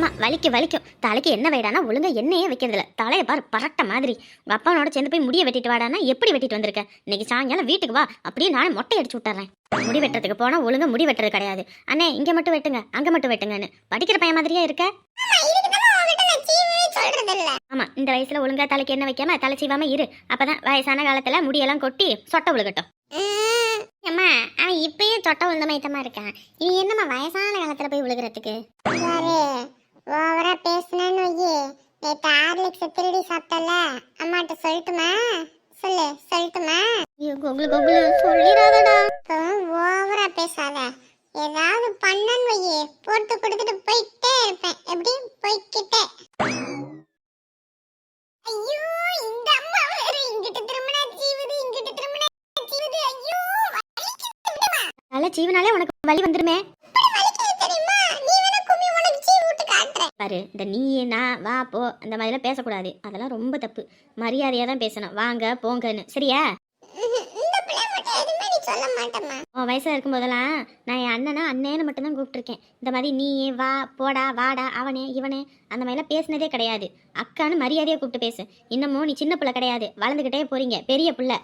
ஆமா வலிக்கு வலிக்கும் தலைக்கு என்ன வைடானா ஒழுங்கா எண்ணெயே வைக்கிறதில்ல. தலையை பாரு பரட்ட மாதிரி. உங்க அப்பாவோட சேர்ந்து போய் முடிய வெட்டிட்டு வாடானா எப்படி வெட்டிட்டு வந்திருக்க? இன்னைக்கு சாயங்காலம் வீட்டுக்கு வா அப்படியே நானே மொட்டை அடிச்சு விட்டுறேன். முடி வெட்டுறதுக்கு போனா ஒழுங்கா முடி வெட்டுறது கிடையாது. அண்ணே இங்க மட்டும் வெட்டுங்க அங்க மட்டும் வெட்டுங்கன்னு. படிக்கிற பையன் மாதிரியே இருக்க? ஆமா இந்த வயசுல ஒழுங்கா தலைக்கு என்ன வைக்காம தலை சீவாம இரு. அப்பதான் வயசான காலத்துல முடியெல்லாம் கொட்டி சொட்டை விழுகட்டும். அம்மா அவன் இப்பயும் சொட்டை விழுந்த மைத்தமா இருக்கான். இவன் என்னம்மா வயசான காலத்துல போய் விழுகிறதுக்கு? ஓவரா பேசுனேன்னு வையே. நேத்து ஹார்லிக்ஸ் திருடி சாப்பிட்டல அம்மாட்ட சொல்லட்டுமா? சொல்லு சொல்லட்டுமா? ஐயோ கோகுலு கோகுலு சொல்லிடாதடா. இப்போ ஓவரா பேசாத. ஏதாவது பண்ணன்னு வையே. போட்டு கொடுத்துட்டு போயிட்டே இருப்பேன். எப்படி? போய்க்கிட்டே. ஐயோ இந்த அம்மா வேற இங்கிட்டு திரும்பினா ஜீவுது இங்கிட்டு திரும்பினா ஜீவுது ஐயோ. தலை சீவனாலே உனக்கு வலி வந்துருமே இப்படி வலிக்குது தெரியுமா நீ வேணா கும்மி உனக்கு ஜீ விட்டு காட்டுறேன் பாரு இந்த நீ நான் வா போ அந்த மாதிரிலாம் பேசக்கூடாது. அதெல்லாம் ரொம்ப தப்பு. மரியாதையாக தான் பேசணும். வாங்க போங்கன்னு. சரியா? உன் வயசாக இருக்கும்போதெல்லாம் நான் என் அண்ணனா அண்ணேன்னு மட்டும்தான் கூப்பிட்டுருக்கேன். இந்த மாதிரி நீ வா போடா வாடா அவனே இவனே அந்த மாதிரிலாம் பேசினதே கிடையாது. அக்கான்னு மரியாதையாக கூப்பிட்டு பேசு. இன்னமும் நீ சின்ன பிள்ளை கிடையாது. வளர்ந்துக்கிட்டே போறீங்க பெரிய பிள்ளை.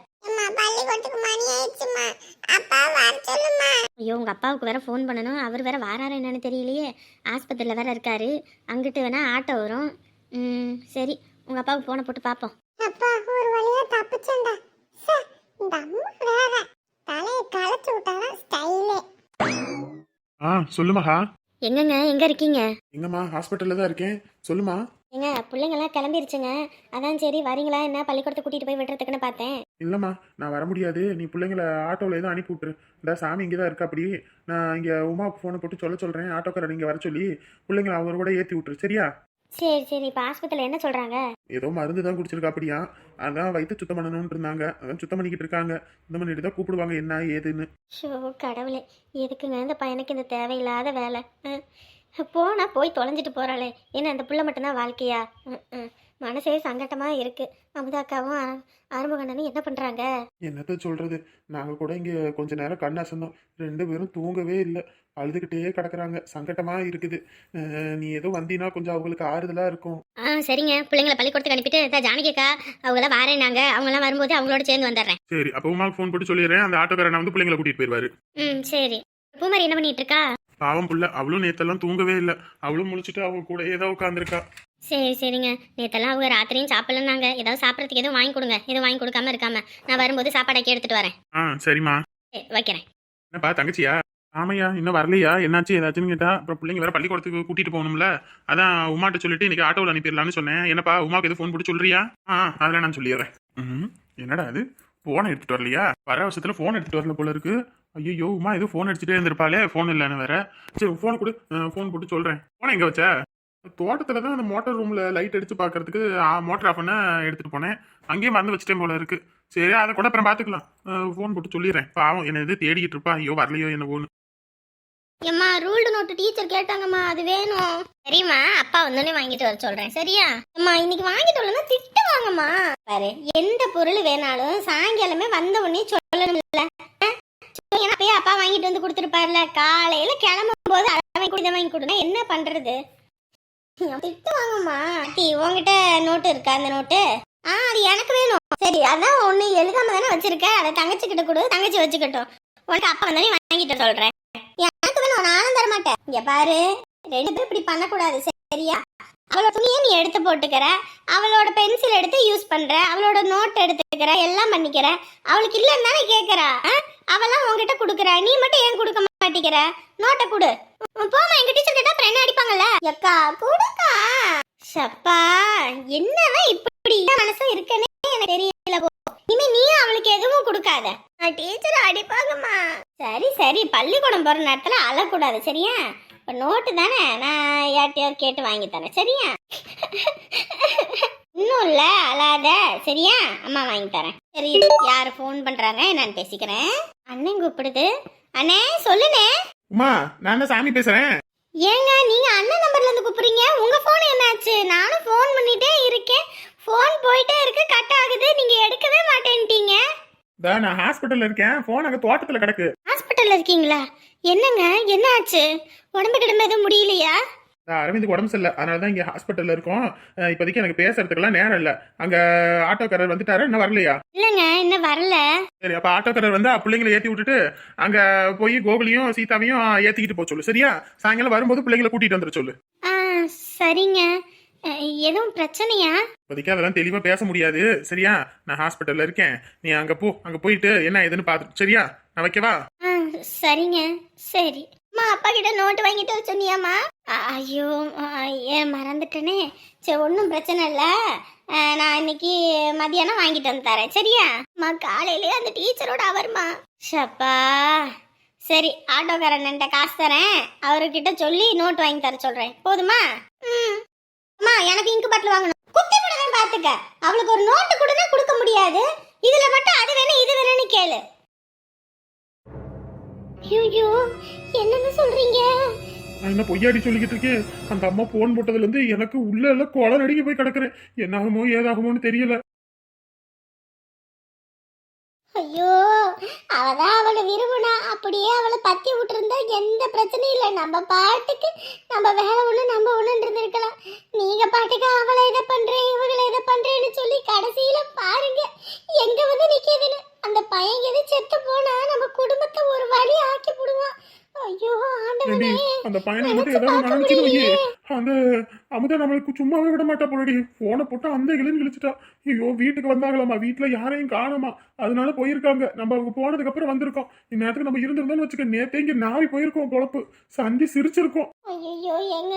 பள்ளிக்கூடத்துக்கு மணி ஆயிடுச்சுமா அப்பா வர சொல்லுமா ஐயோ உங்கள் அப்பாவுக்கு வேற ஃபோன் பண்ணணும். அவர் வேற வாராரு என்னன்னு தெரியலையே. ஆஸ்பத்திரியில் வேற இருக்காரு. அங்கிட்டு வேணா ஆட்டோ வரும். ம், சரி. உங்கள் அப்பாவுக்கு ஃபோனை போட்டு பார்ப்போம் அப்பா ஒரு வழியா தப்பிச்சேன்டா. ச்சே, இந்த அம்மா வேற. தலையை களைச்சு விட்டாதான் ஸ்டைலே ஆ சொல்லுமாஹா எங்கங்க? எங்கே இருக்கீங்க? எங்கம்மா ஹாஸ்பிட்டல்ல தான் இருக்கேன். சொல்லுமா. ஏங்க பிள்ளைங்கெல்லாம் கிளம்பிருச்சுங்க. அதான் சரி வரீங்களா? என்ன பள்ளிக்கூடத்தை கூட்டிகிட்டு போய் விடுறதுக்குன்னு பார்த்தேன். இல்லைம்மா நான் வர முடியாது. நீ பிள்ளைங்கள ஆட்டோவில் எதுவும் அனுப்பி விட்டுரு இந்த சாமி இங்கே தான் இருக்கா அப்படி. நான் இங்கே உமாவுக்கு ஃபோனை போட்டு சொல்ல சொல்கிறேன் ஆட்டோக்காரர் நீங்கள் வர சொல்லி பிள்ளைங்கள அவர் கூட ஏற்றி விட்டுரு. சரியா? சரி சரி. இப்போ ஆஸ்பத்திரியில் என்ன சொல்கிறாங்க ஏதோ மருந்து தான் குடிச்சிருக்கா அப்படியா? அதான் வயிற்று சுத்தம் பண்ணணும்னு இருந்தாங்க. அதான் சுத்தம் பண்ணிக்கிட்டு இருக்காங்க. இந்த மாதிரி தான் கூப்பிடுவாங்க என்ன ஏதுன்னு. ஷோ கடவுளே. எதுக்குங்க? இந்த பையனுக்கு இந்த தேவையில்லாத வேலை. போனால் போய் தொலைஞ்சிட்டு போகிறாளே என்ன அந்த புள்ள மட்டும்தான் வாழ்க்கையா. மனசே சங்கட்டமாக இருக்குது அமுதாக்காவும் அருமகண்ணனும் என்ன பண்ணுறாங்க என்னத்த சொல்கிறது நாங்கள் கூட இங்கே கொஞ்ச நேரம் கண் அசந்தோம். ரெண்டு பேரும் தூங்கவே இல்லை. அழுதுகிட்டே கிடக்குறாங்க. சங்கட்டமாக இருக்குது. நீ ஏதோ வந்தீங்கன்னா கொஞ்சம் அவங்களுக்கு ஆறுதலாக இருக்கும். ஆ சரிங்க. பிள்ளைங்களை பள்ளிக்கூடத்துக்கு அனுப்பிட்டு இந்த ஜானகிக்கா அவங்களாம் வரேனாங்க அவங்களாம் வரும்போது அவங்களோட சேர்ந்து வந்துடுறேன். சரி அப்போ உமாவுக்கு ஃபோன் போட்டு சொல்லிடுறேன். அந்த ஆட்டோக்காரனை வந்து பிள்ளைங்களை கூட்டிகிட்டு போயிடுவாரு ம் சரி. பூமாரி என்ன பண்ணிட்டு இருக்கா? பாவம் புள்ள. அவளும் நேத்தெல்லாம் தூங்கவே இல்லை. அவளும் முழிச்சிட்டு அவங்க கூடயே தான் உட்காந்துருக்கா சரி சரிங்க. நேத்தெல்லாம் அவங்க ராத்திரியும் சாப்பிடலன்னாங்க. ஏதாவது சாப்பிட்றதுக்கு எதுவும் வாங்கி கொடுங்க. எதுவும் வாங்கி கொடுக்காம இருக்காம. நான் வரும்போது சாப்பாடாக்கி எடுத்துட்டு வரேன். ஆ சரிம்மா. சரி, வைக்கிறேன். என்னப்பா தங்கச்சியா? ஆமையா இன்னும் வரலையா? என்னாச்சு? ஏதாச்சுன்னு கேட்டா அப்புறம் பிள்ளைங்க வேற பள்ளிக்கூடத்துக்கு கூட்டிட்டு போகணும்ல. அதான் உமாட்ட சொல்லிட்டு இன்னைக்கு ஆட்டோவில் அனுப்பிடலாம்னு சொன்னேன். என்னப்பா உமாவுக்கு எதுவும் ஃபோன் போட்டு சொல்றியா? ஆ அதெல்லாம் நான் சொல்லிடுறேன். ம் என்னடா அது? ஃபோனை எடுத்துட்டு வரலையா? வர வருஷத்துல ஃபோன் எடுத்துட்டு வரல போல இருக்கு. ஐயோ உமா எதுவும் ஃபோன் அடிச்சுட்டே இருந்திருப்பாளே. ஃபோன் இல்லைன்னு வேற. சரி ஃபோன் கொடு. ஃபோன் போட்டு சொல்றேன். ஃபோனை எங்க வச்ச? தோட்டத்துல தான் அந்த மோட்டார் ரூம்ல லைட் அடிச்சு பார்க்கறதுக்கு மோட்டர் ஆஃப் பண்ண எடுத்துட்டு போனேன். அங்கேயே மறந்து வச்சுட்டேன் போல இருக்கு. சரி அதை கூட அப்புறம் பார்த்துக்கலாம் ஃபோன் போட்டு சொல்லிடுறேன். பாவம் என்ன இது தேடிக்கிட்டு இருப்பா? ஐயோ வரலையோ என்ன போன்னு ஏம்மா ரூல்டு நோட்டு டீச்சர் கேட்டாங்கம்மா அது வேணும். சரிம்மா அப்பா வந்தோடனே வாங்கிட்டு வர சொல்றேன் சரியா? அம்மா இன்னைக்கு வாங்கிட்டு வரலன்னா திட்டுவாங்கம்மா பாரு எந்த பொருள் வேணாலும் சாயங்காலமே வந்த உடனே சொல்லணும்ல. ஆ? அப்பயே அப்பா வாங்கிட்டு வந்து கொடுத்துருப்பார்ல. காலையில கிளம்பும் போது அதை வாங்கி வாங்கி கொடுனா என்ன பண்றது? திட்டுவாங்கம்மா டீ உங்ககிட்ட நோட்டு இருக்கா அந்த நோட்டு ஆ அது எனக்கு வேணும். சரி அதான் ஒன்று எழுதாம தானே வச்சிருக்க. அதை தங்கச்சி கிட்ட கொடு தங்கச்சி வச்சுக்கட்டும். உனக்கு அப்பா வந்தோடனே வாங்கிட்டு சொல்றேன். எனக்கு நானும் தர மாட்டேன். இங்க பாரு ரெண்டு பேரும் இப்படி பண்ணக்கூடாது சரியா? அவளோட துணியை நீ எடுத்து போட்டுக்கிற. அவளோட பென்சில் எடுத்து யூஸ் பண்ற. அவளோட நோட் எடுத்துக்கிற. எல்லாம் பண்ணிக்கிற. அவளுக்கு இல்லைன்னு தானே கேட்கறா அவெல்லாம் உன்கிட்ட கொடுக்குற. நீ மட்டும் ஏன் கொடுக்க மாட்டேங்கிற நோட்டை கொடு. போமா எங்க டீச்சர் கிட்ட அப்புறம் என்ன அடிப்பாங்கல்ல? எக்கா கொடுக்கா. சப்பா என்னதான் இப்படி மனசு இருக்குன்னு எனக்கு தெரியல போ இனிமே நீ அவளுக்கு எதுவும் கொடுக்காத டீச்சர் அடிப்பாங்கம்மா சரி சரி பள்ளிக்கூடம் போற அழக்கூடாது சரியா? இப்ப நோட்டு தானே? நான் யார்ட்டையாவது கேட்டு வாங்கி தரேன் சரியா? இன்னும் இல்ல அழாத சரியா? அம்மா வாங்கி தரேன். சரி யார் ஃபோன் பண்றாங்க? நான் பேசிக்கிறேன். அண்ணன் கூப்பிடுது. அண்ணே சொல்லுனே உமா நான் தான் சாமி பேசுறேன். ஏங்க நீங்க அண்ணன் நம்பர்ல இருந்து கூப்பிடுறீங்க? உங்க போன் என்னாச்சு? நானும் ஃபோன் பண்ணிட்டே இருக்கேன். ஃபோன் போயிட்டே இருக்கு கட் ஆகுது. நீங்க எடுக்கவே மாட்டேன்ட்டீங்க. நான் ஹாஸ்பிட்டல்ல இருக்கேன். போன் அங்க தோட்டத்துல கிடக்கு. ஹாஸ்பிட்டல்ல இருக்கீங்களா? என்னங்க? என்ன ஆச்சு உடம்பு கிடம்பு எதுவும் முடியலையா? இந்த அரவிந்த் உடம்பு சரியில்லை. அதனால தான் இங்கே ஹாஸ்பிட்டலில் இருக்கோம். அஹ் இப்போதைக்கு எனக்கு பேசுறதுக்கெல்லாம் நேரம் இல்லை. அங்கே ஆட்டோக்காரர் வந்துட்டாரா? இன்னும் வரலையா? இல்லைங்க இன்னும் வரல. சரி அப்போ ஆட்டோக்காரர் வந்து பிள்ளைங்களை ஏற்றி விட்டுட்டு அங்கே போய் கோகுலையும் சீதாவையும் ஏற்றிக்கிட்டு போக சொல்லு. சரியா? சாயங்காலம் வரும்போது பிள்ளைங்களை கூட்டிகிட்டு வந்துட சொல்லு. ஆ சரிங்க. அஹ், எதுவும் பிரச்சனையா? இப்போதைக்கு அதெல்லாம் தெளிவாக பேச முடியாது. சரியா? நான் ஹாஸ்பிட்டலில் இருக்கேன். நீ அங்கே போ. அங்கே போயிட்டு என்ன ஏதுன்னு பார்த்துட்டு சரியா? நான் வைக்கவா? ஆ சரிங்க சரி. அம்மா அப்பா கிட்ட நோட்டு வாங்கிட்டு வர சொன்னியாம்மா? ஐயோ ஏன் மறந்துட்டேனே? சரி ஒன்றும் பிரச்சனை இல்லை. நான் இன்னைக்கு மதியானம் வாங்கிட்டு வந்து தரேன் சரியா? அம்மா காலையிலே அந்த டீச்சரோட அவர்மா ஷப்பா. சரி ஆட்டோக்காரன்ட்ட காசு தரேன். அவர்கிட்ட சொல்லி நோட் வாங்கி தர சொல்றேன். போதுமா? ம். அம்மா எனக்கு இங்கு பாட்டில் வாங்கணும். குத்தி விடுவேன் பார்த்துக்க அவளுக்கு ஒரு நோட்டு கொடுனா கொடுக்க முடியாது. இதில் மட்டும் அது வேணும் இது வேணும்னு கேளு. ஐயோ என்னன்னு சொல்றீங்க? என்ன பொய்யாடி சொல்லிக்கிட்டு இருக்கேன்? அந்த அம்மா போன் போட்டதுலேருந்து எனக்கு உள்ள எல்லாம் கொலை நடுங்கி போய் கிடக்குறேன். என்னாகுமோ ஏதாகுமோன்னு தெரியல. ஐயோ அவதான் அவளை விரும்புனா அப்படியே அவளை பத்தி விட்டுருந்தா எந்த பிரச்சனையும் இல்லை. நம்ம பாட்டுக்கு நம்ம வேலை ஒண்ணு நம்ம ஒண்ணு இருந்திருக்கலாம். நீங்க பாட்டுக்கு அவளை இதை பண்றேன் இவங்களை இதை பண்றேன்னு சொல்லி கடைசியில பாருங்க எங்க வந்து நிக்குதுன்னு. அந்த பையன் எது செத்து போனா நம்ம குடும்பத்தை ஒரு வழி ஆக்கி விடுவான். ஐயோ ஆண்டவனே. அந்த பையனை மட்டும் ஏதாவது பார்க்க நினைச்சுன்னு வையே. முடியலையே. அந்த அமுதா நம்மளுக்கு சும்மாவே விட மாட்டா போலடி. போனை போட்டு அந்த இளைஞன் கிழிச்சிட்டா. ஐயோ வீட்டுக்கு வந்தாங்களாமா வீட்டுல யாரையும் காணுமா அதனால போயிருக்காங்க. நம்ம அவங்க போனதுக்கு அப்புறம் வந்திருக்கோம். இந்நேரத்துக்கு நம்ம இருந்திருந்தோம்னு வச்சுக்க நேத்தே இங்க நாரி போயிருக்கோம் பொழப்பு சந்தி சிரிச்சிருக்கோம். ஐயோ ஏங்க?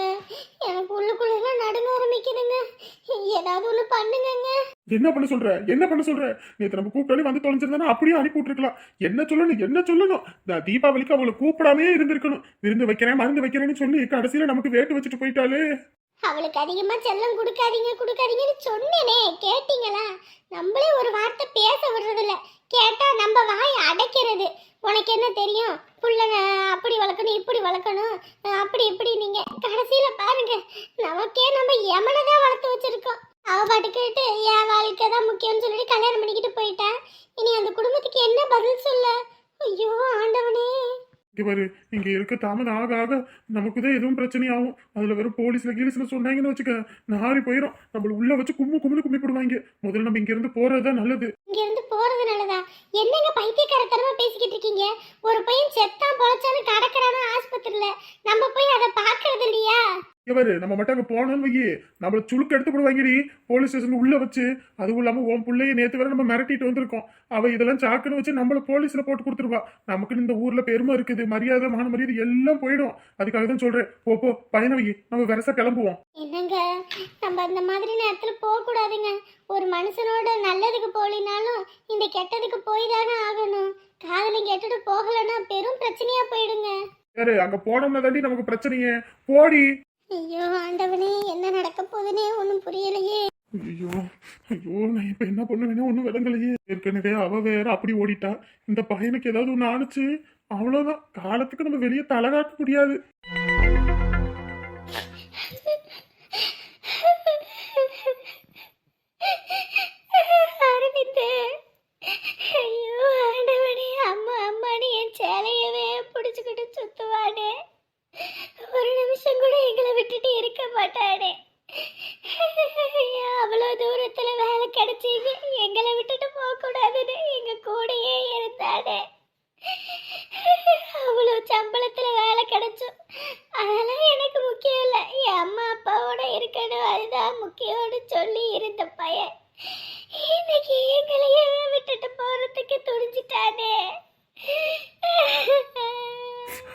எனக்கு உள்ளுக்குள்ள நடுங்க ஆரம்பிக்குதுங்க. ஏதாவது ஒண்ணு பண்ணுங்கங்க. என்ன பண்ண சொல்ற? என்ன பண்ண சொல்ற? நேத்து நம்ம கூப்பிட்டாலே வந்து தொலைஞ்சிருந்தா அப்படியே அனுப்பி விட்டுருக்கலாம். என்ன சொல்லணும்? என்ன சொல்லணும்? இந்த தீபாவளிக்கு அவளை கூப்பிடாமே இருந்திருக்கணும். விருந்து வைக்கிறேன் மருந்து வைக்கிறேன்னு சொல்லி கடைசியில நமக்கு வேட்டு வச்சுட்டு போயிட்டாலே அவளுக்கு அதிகமா செல்லம் கொடுக்காதீங்க கொடுக்காதீங்கன்னு சொன்னேனே. கேட்டீங்களா? நம்மளே ஒரு வார்த்தை பேச விடுறதில்ல. கேட்டா நம்ம வாய் அடைக்கிறது. உனக்கு என்ன தெரியும்? புள்ளங்க அப்படி வளர்க்கணும் இப்படி வளர்க்கணும் அப்படி இப்படி நீங்க கடைசியில பாருங்க. நமக்கே நம்ம எமனை தான் வளர்த்து வச்சிருக்கோம். அவ பாட்டு கேட்டு என் வாழ்க்கை தான் முக்கியம்னு சொல்லிட்டு கல்யாணம் பண்ணிக்கிட்டு போயிட்டேன் இனி அந்த குடும்பத்துக்கு என்ன பதில் சொல்ல? ஐயோ ஆண்டவனே. இங்க இருக்க தாமதம் ஆக ஆக நமக்கு தான் எதுவும் பிரச்சனையாகும். அதுல வெறும் போலீஸ்ல கீலீஸ்ல சொன்னாங்கன்னு வச்சுக்க நாரி போயிடும் நம்மள உள்ள வச்சு கும்மு கும்முன்னு கும்மி போடுவாங்க. முதல்ல நம்ம இங்க இருந்து போறதுதான் நல்லது. இங்க இருந்து போறது நல்லதா? என்னங்க பைத்தியக்காரத்தனமா பேசிக்கிட்டு இருக்கீங்க? ஒரு பையன் செத்தான் பொழைச்சான்னு கடக்குறானா ஆஸ்பத்திரியில? நம்ம போய் அதை பாக்குறது இல்லையா? இவரு நம்ம மட்டும் அங்க போனோம்னு வையி. நம்மள சுளுக்கு எடுத்து போடுவாங்கடி. போலீஸ் ஸ்டேஷன் உள்ள வச்சு. அதுவும் இல்லாம உன் பிள்ளைய நேத்து வரை நம்ம மிரட்டிட்டு வந்திருக்கோம். அவ இதெல்லாம் சாக்குன்னு வச்சு நம்மள போலீஸ்ல போட்டு கொடுத்துருவா. நமக்கு இந்த ஊர்ல பெருமை இருக்குது மரியாதை மான மரியாதை எல்லாம் போயிடும். அதுக்காக தான் சொல்றேன். போ போ பையனை வை. நம்ம வெரசா கிளம்புவோம். என்னங்க? நம்ம அந்த மாதிரி நேரத்துல போக கூடாதுங்க. ஒரு மனுஷனோட நல்லதுக்கு போலினாலும் இந்த கெட்டதுக்கு போய் தானே ஆகணும். காதலை கேட்டுட்டு போகலைன்னா பெரும் பிரச்சனையா போயிடுங்க. யாரு? அங்க போனோம்னா தாண்டி நமக்கு பிரச்சனையே. போடி. ஐயோ ஆண்டவனே என்ன நடக்க போகுதுன்னே ஒன்றும் புரியலையே. ஐயோ ஐயோ நான் இப்ப என்ன பண்ணுவேனே ஒண்ணும் விளங்கலையே. ஏற்கனவே அவ வேற அப்படி ஓடிட்டா. இந்த பையனுக்கு ஏதாவது ஒண்ணு ஆணுச்சு? அவ்வளோதான் காலத்துக்கு நம்ம வெளியே தலை காட்ட முடியாது.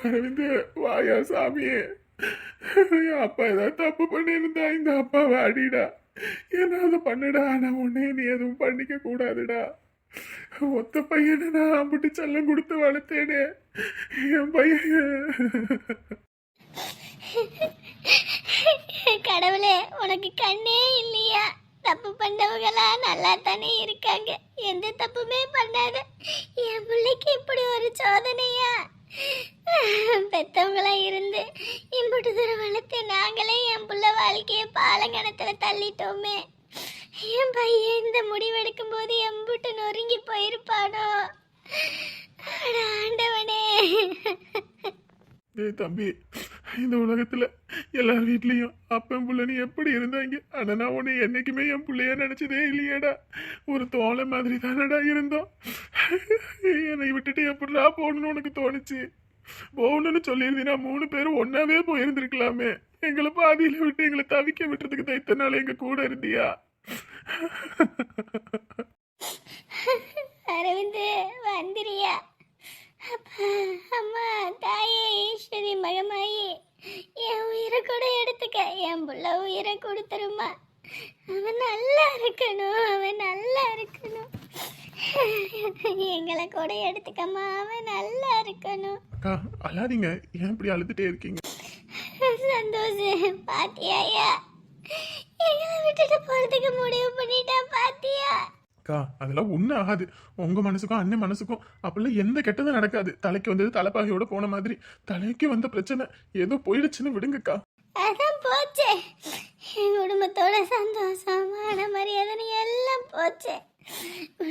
அரவிந்து வாயா சாமியே. என் அப்பா ஏதாவது தப்பு பண்ணியிருந்தா இந்த அப்பாவை அடிடா. ஏதாவது பண்ணுடா ஆனால் உடனே நீ எதுவும் பண்ணிக்க கூடாதுடா. ஒத்த பையனை நான் அம்பிட்டு செல்லம் கொடுத்து வளர்த்தேனே. என் பையன். கடவுளே உனக்கு கண்ணே இல்லையா? தப்பு பண்ணவங்களா நல்லா தானே இருக்காங்க. எந்த தப்புமே பண்ணாத. என் பிள்ளைக்கு இப்படி ஒரு சோதனையா பெத்தவங்களா இருந்து இம்புட்டு தூரம் வளர்த்து நாங்களே என் புள்ள வாழ்க்கையை பாலங்கணத்துல தள்ளிட்டோமே. என் பையன் இந்த முடிவெடுக்கும் போது எம்புட்டு நொறுங்கி போயிருப்பானோ? ஆண்டவனே. தம்பி இந்த உலகத்துல எல்லார் வீட்லயும் அப்பன் புள்ளனு எப்படி இருந்தாங்க? ஆனா நான் உன்னை என்னைக்குமே என் பிள்ளைய நினைச்சதே இல்லையேடா. ஒரு தோலை மாதிரி தானடா இருந்தோம். என்னை விட்டுட்டு எப்படிடா போகணும்னு உனக்கு தோணுச்சு? போகணும்னு சொல்லியிருந்தீங்கன்னா மூணு பேரும் ஒன்றாவே போயிருந்துருக்கலாமே. எங்களை பாதியில் விட்டு எங்களை தவிக்க விட்டுறதுக்கு தான் இத்தனை நாள் எங்கள் கூட இருந்தியா? அரவிந்து வந்துறியா அப்பா அம்மா தாயே ஈஸ்வரி மகமாயே. என் உயிரை கூட எடுத்துக்க என் புள்ள உயிரை கொடுத்துருமா அவன் நல்லா இருக்கணும் அவன் நல்லா இருக்கணும். எங்களை கூட எடுத்துக்கம்மா அவன் நல்லா இருக்கணும். அக்கா அழாதீங்க. ஏன் இப்படி அழுதுட்டே இருக்கீங்க? சந்தோஷம் பாத்தியாயா? எங்களை விட்டுட்டு போறதுக்கு முடிவு பண்ணிட்டா பாத்தியா? அக்கா அதெல்லாம் ஒன்றும் ஆகாது. உங்க மனசுக்கும் அண்ணன் மனசுக்கும் அப்பெல்லாம் எந்த கெட்டதும் நடக்காது. தலைக்கு வந்தது தலைப்பாகையோட போன மாதிரி. தலைக்கு வந்த பிரச்சனை ஏதோ போயிடுச்சுன்னு விடுங்கக்கா. அதான் போச்சே. என் குடும்பத்தோட சந்தோஷம் மான மரியாதை எல்லாம் போச்சு.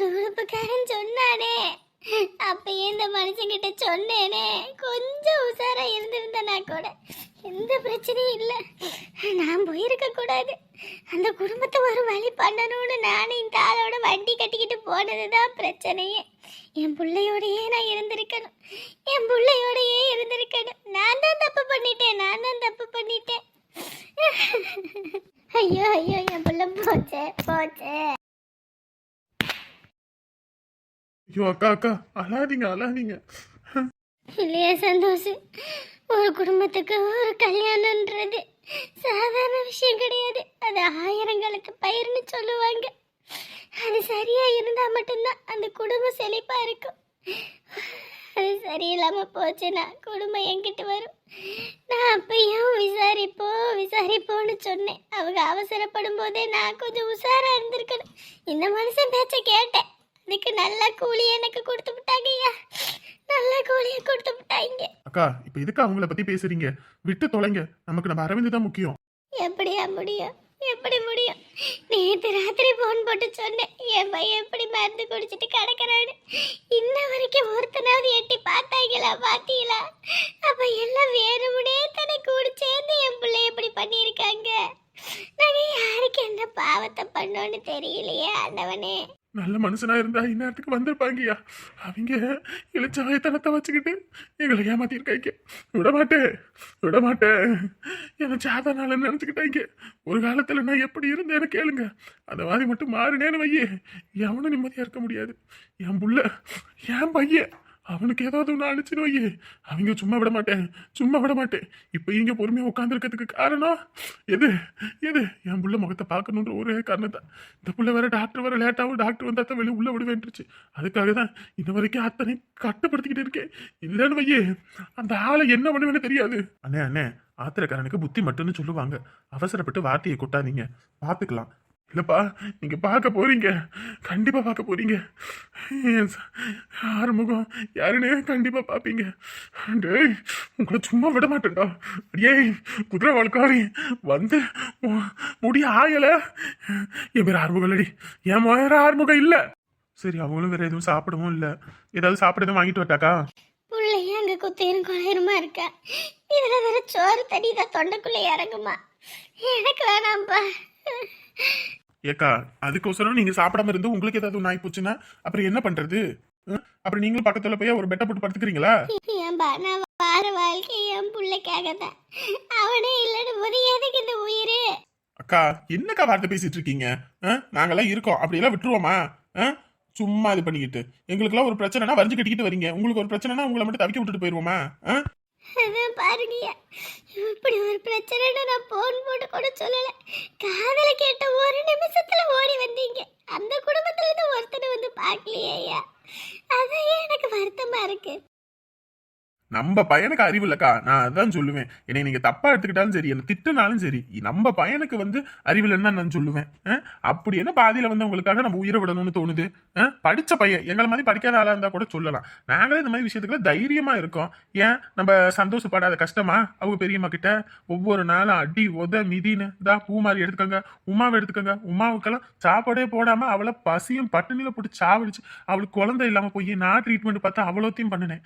உடுப்புக்காரன் சொன்னானே. அப்பயே இந்த மனுஷங்கிட்ட சொன்னேனே. கொஞ்சம் உசாரா இருந்திருந்தனா கூட. எந்த பிரச்சனையும் இல்லை. நான் போயிருக்க கூடாது. அந்த குடும்பத்தை ஒரு வழி பண்ணணும்னு நானும் இந்த ஆளோட வண்டி கட்டிக்கிட்டு போனது தான் பிரச்சனையே. என் பிள்ளையோடையே நான் இருந்திருக்கணும். என் பிள்ளையோடையே இருந்திருக்கணும். நான் தான் தப்பு பண்ணிட்டேன். நான் தான் தப்பு பண்ணிட்டேன். ஐயோ ஐயோ என் பிள்ளை போச்சே போச்சே. ஐயோ அக்கா அக்கா அழாதீங்க அழாதீங்க. இல்லையா சந்தோஷ். ஒரு குடும்பத்துக்கு ஒரு கல்யாணம்ன்றது சாதாரண விஷயம் கிடையாது. அது ஆயிரங்களுக்கு பயிர்னு சொல்லுவாங்க. அது சரியா இருந்தா மட்டும்தான் அந்த குடும்பம் செழிப்பா இருக்கும். அது சரியில்லாம போச்சுன்னா குடும்பம் என்கிட்ட வரும். நான் அப்பயும் விசாரிப்போம் விசாரிப்போம்னு சொன்னேன். அவங்க அவசரப்படும் போதே நான் கொஞ்சம் உஷாரா இருந்திருக்கணும். இந்த மனுஷன் பேச்ச கேட்டேன். அதுக்கு நல்ல கூலி எனக்கு கொடுத்து விட்டாங்கய்யா நல்ல கூலியை கொடுத்து விட்டாங்க. அக்கா இப்ப எதுக்கு அவங்கள பத்தி பேசுறீங்க? விட்டு தொலைங்க. நமக்கு நம்ம அரவிந்த் தான் முக்கியம். எப்படியா முடியும்? எப்படி முடியும்? நேற்று ராத்திரி போட்டு சொன்னேன். என் பையன் எப்படி மருந்து குடிச்சிட்டு கிடக்குறான்னு. இன்ன வரைக்கும் ஒருத்தனாவது எட்டி பார்த்தாங்களா பார்த்தீங்களா அப்போ எல்லாம் வேணும்னே தன்னை கூடி சேர்ந்து என் பிள்ளை எப்படி பண்ணியிருக்காங்க. நாங்க யாருக்கு என்ன பாவத்தை பண்ணோன்னு தெரியலையே ஆண்டவனே. நல்ல மனுஷனா இருந்தா இந்நேரத்துக்கு வந்திருப்பாங்கய்யா. அவங்க இளைச்சவயத்தனத்தை வச்சுக்கிட்டு எங்களை ஏமாத்திருக்காங்க விட மாட்டேன் விட மாட்டேன் என்ன சாதனால நினைச்சுக்கிட்டாங்க ஒரு காலத்துல நான் எப்படி இருந்தேன்னு கேளுங்க. அந்த மாதிரி மட்டும் மாறினேன்னு வையே. எவனும் நிம்மதியா இருக்க முடியாது. என் புள்ள என் பையன். அவனுக்கு ஏதாவது ஒன்று அழிச்சுன்னு வையே அவங்க சும்மா விட மாட்டேன். சும்மா விட மாட்டேன். இப்போ இங்கே பொறுமையாக உட்காந்துருக்கிறதுக்கு காரணம்? எது? எது? என் புள்ள முகத்தை பார்க்கணுன்ற ஒரே காரணம் தான் இந்த புள்ள வேற டாக்டர் வர லேட்டாகவும் டாக்டர் வந்தால் தான் வெளியே உள்ளே விடுவேன்ட்டுருச்சு அதுக்காக தான் இன்ன வரைக்கும் அத்தனை கட்டுப்படுத்திக்கிட்டு இருக்கேன். இல்லைன்னு வையே அந்த ஆளை என்ன பண்ணுவேன்னு தெரியாது. அண்ணே அண்ணே ஆத்திரக்காரனுக்கு புத்தி மட்டும்னு சொல்லுவாங்க. அவசரப்பட்டு வார்த்தையை கொட்டாதீங்க. பார்த்துக்கலாம் இல்லைப்பா நீங்கள் பார்க்க போகிறீங்க கண்டிப்பாக பார்க்க போகிறீங்க ஆறுமுகம் யாருன்னு கண்டிப்பாக பார்ப்பீங்க. டேய் உங்களை சும்மா விட மாட்டேன்டா. ஏய் குதிரை வாழ்க்காரி வந்து முடிய ஆகலை என் பேர் ஆறுமுகம் இல்லடி. என் வேற ஆறுமுகம் இல்லை. சரி அவங்களும் வேற எதுவும் சாப்பிடவும் இல்லை. ஏதாவது சாப்பிட எதுவும் வாங்கிட்டு வரட்டாக்கா? பிள்ளைய அங்கே குத்தையும் குழையுமா இருக்கா. இதில் வேற சோறு தண்ணி தான் தொண்டைக்குள்ளே இறங்குமா. எனக்கு வேணாம்ப்பா ஏக்கா அதுக்கோசரம் நீங்க சாப்பிடாம இருந்து உங்களுக்கு ஏதாவது ஆகி போச்சுன்னா அப்புறம் என்ன பண்றது? அப்புறம் நீங்களும் பக்கத்துல போய் ஒரு பெட்டை போட்டு படுத்துக்கிறீங்களா? ஏன்பா நான் வாழ வாழ்க்கை என் பிள்ளைக்காக தான் அவனே இல்லைன்னு போது எதுக்கு இந்த உயிர்? அக்கா என்னக்கா வார்த்தை பேசிட்டு இருக்கீங்க? நாங்கெல்லாம் இருக்கோம். அப்படியெல்லாம் விட்டுருவோமா? சும்மா இது பண்ணிக்கிட்டு. எங்களுக்கெல்லாம் ஒரு பிரச்சனைனா வரைஞ்சு கட்டிக்கிட்டு வரீங்க. உங்களுக்கு ஒரு பிரச்சனைனா உங்களை மட்டும் தவிக்க விட்டுட்டு போயிருவோமா? அதான் பாருங்கய்யா இப்படி ஒரு பிரச்சனைன்னு நான் போன் போட்டு கூட சொல்லல. காதல கேட்ட ஒரு நிமிஷத்துல ஓடி வந்தீங்க. அந்த குடும்பத்துல இருந்து ஒருத்தனை வந்து பார்க்கலையே ஐயா. அதான் எனக்கு வருத்தமா இருக்கு. நம்ம பையனுக்கு அறிவு இல்லக்கா. நான் அதான் சொல்லுவேன். என்னை நீங்க தப்பா எடுத்துக்கிட்டாலும் சரி என்ன திட்டுனாலும் சரி நம்ம பையனுக்கு வந்து அறிவு இல்லைன்னு தான் நான் சொல்லுவேன். அப்படி என்ன பாதியில வந்து உங்களுக்காக நம்ம உயிரை விடணும்னு தோணுது? படிச்ச பையன் எங்களை மாதிரி படிக்காத ஆளா இருந்தா கூட சொல்லலாம். நாங்களே இந்த மாதிரி விஷயத்துக்குள்ள தைரியமா இருக்கோம். ஏன்? நம்ம சந்தோஷப்படாத கஷ்டமா? அவங்க பெரியம்மா கிட்ட ஒவ்வொரு நாளும் அடி உத மிதின்னு இதா பூ மாதிரி எடுத்துக்கோங்க. உமாவை எடுத்துக்கோங்க. உமாவுக்கெல்லாம் சாப்பாடே போடாம அவளை பசியும் பட்டினியில போட்டு சாவடிச்சு அவளுக்கு குழந்தை இல்லாம போய் நான் ட்ரீட்மெண்ட் பார்த்தா அவ்வளோத்தையும் பண்ணினேன்.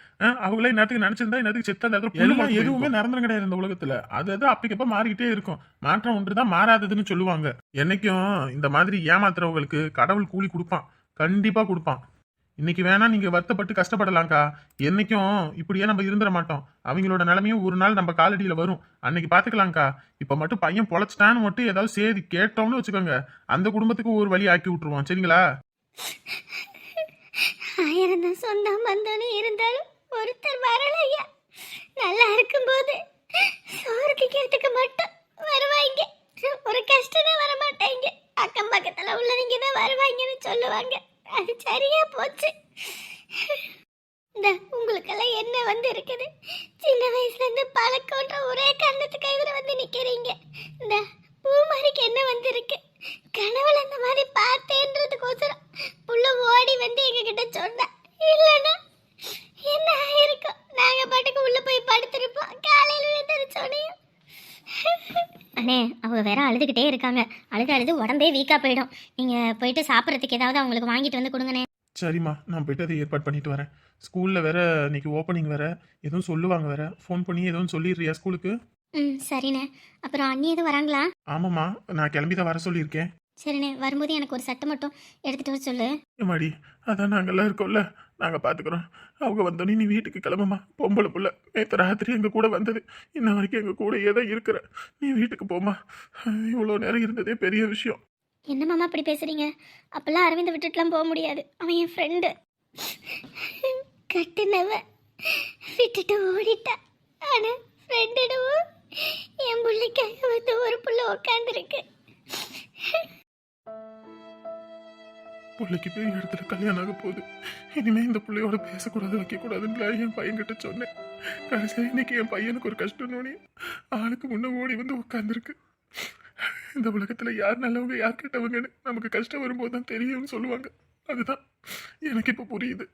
அவங்களே நேரத்துக்கு நினைச்சு வச்சிருந்தா என்னது செத்த முளைச்சு எதுவுமே நிரந்தரம் கிடையாது இந்த உலகத்துல. அது அது அப்பக்கப்ப மாறிக்கிட்டே இருக்கும். மாற்றம் ஒன்றுதான் மாறாததுன்னு சொல்லுவாங்க. என்னைக்கும் இந்த மாதிரி ஏமாத்துறவங்களுக்கு கடவுள் கூலி கொடுப்பான். கண்டிப்பா கொடுப்பான். இன்னைக்கு வேணா நீங்க வருத்தப்பட்டு கஷ்டப்படலாம்க்கா. என்னைக்கும் இப்படியே நம்ம இருந்துட மாட்டோம். அவங்களோட நிலைமையும் ஒரு நாள் நம்ம காலடியில வரும். அன்னைக்கு பாத்துக்கலாம்க்கா. இப்ப மட்டும் பையன் பொழைச்சிட்டான்னு மட்டும் ஏதாவது சேதி கேட்டோம்னு வச்சுக்கோங்க. அந்த குடும்பத்துக்கு ஒரு வழி ஆக்கி விட்டுருவோம். சரிங்களா? ஆயிரம் சொந்தம் பந்தம்னு இருந்தாலும் ஒருத்தர் வரலையா? நல்லா இருக்கும்போது சோறு திக்கிறதுக்கு மட்டும் வருவாங்க ஒரு கஷ்டமே வர மாட்டாங்க அக்கம் பக்கத்துல உள்ளவங்க தான் வருவாங்கன்னு சொல்லுவாங்க. அது சரியா போச்சு. இந்த உங்களுக்கெல்லாம் என்ன வந்து இருக்குது சின்ன வயசுல இருந்து பழக்கம்ன்ற ஒரே காரணத்துக்கு இதில் வந்து நிக்கிறீங்க. இந்த பூமாரிக்கு என்ன வந்திருக்கு? கனவுல அந்த மாதிரி பார்த்தேன்றதுக்கோசரம் புள்ள ஓடி வந்து எங்ககிட்ட சொன்னா இல்லைன்னா என்ன ஆயிருக்கும் நாங்க பாட்டுக்கு உள்ள போய் படுத்திருப்போம். காலையில எழுந்திரிச்சோனையும் அண்ணே அவங்க வேற அழுதுகிட்டே இருக்காங்க. அழுது அழுது உடம்பே வீக்கா போயிடும். நீங்க போயிட்டு சாப்பிட்றதுக்கு ஏதாவது அவங்களுக்கு வாங்கிட்டு வந்து கொடுங்கண்ணே. சரிம்மா நான் போயிட்டு அதை ஏற்பாடு பண்ணிட்டு வரேன். ஸ்கூல்ல வேற இன்னைக்கு ஓப்பனிங் வேற. எதுவும் சொல்லுவாங்க வேற. ஃபோன் பண்ணி எதுவும் சொல்லிடுறியா ஸ்கூலுக்கு? ம் சரிண்ணே. அப்புறம் அண்ணி எதுவும் வராங்களா? ஆமாம்மா நான் கிளம்பி தான் வர சொல்லியிருக்கேன். சரிண்ணே வரும்போது எனக்கு ஒரு சட்டை மட்டும் எடுத்துட்டு வர சொல்லு. ஏமாடி அதான் நாங்கெல்லாம் இருக்கோம்ல. நாங்கள் பார்த்துக்குறோம் அவங்க வந்தோடனே நீ வீட்டுக்கு கிளம்புமா? பொம்பளை புள்ள. நேற்று ராத்திரி எங்கள் கூட வந்தது. இன்ன வரைக்கும் எங்கள் கூடயே தான் இருக்கிற. நீ வீட்டுக்கு போமா இவ்வளோ நேரம் இருந்ததே பெரிய விஷயம். என்ன மாமா அப்படி பேசுறீங்க? அப்பெல்லாம் அரவிந்த் விட்டுட்டுலாம் போக முடியாது. அவன் என் ஃப்ரெண்டு கட்டுனவ விட்டுட்டு ஓடிட்டா. ஆனா ஃப்ரெண்டிடவும் என் பிள்ளைக்காக வந்து ஒரு புள்ள உட்காந்துருக்கு பிள்ளைக்கு பெரிய இடத்துல கல்யாணம் ஆக போகுது. இனிமே இந்த பிள்ளையோட பேசக்கூடாது வைக்கக்கூடாதுன்னு என் பையன்கிட்ட சொன்னேன். கடைசியாக இன்னைக்கு என் பையனுக்கு ஒரு கஷ்டம்னு ஆளுக்கு முன்னே ஓடி வந்து உட்காந்துருக்கு இந்த உலகத்தில் யார் நல்லவங்க யார் கெட்டவங்கன்னு நமக்கு கஷ்டம் வரும்போது தான் தெரியும்னு சொல்லுவாங்க. அதுதான் எனக்கு இப்போ புரியுது.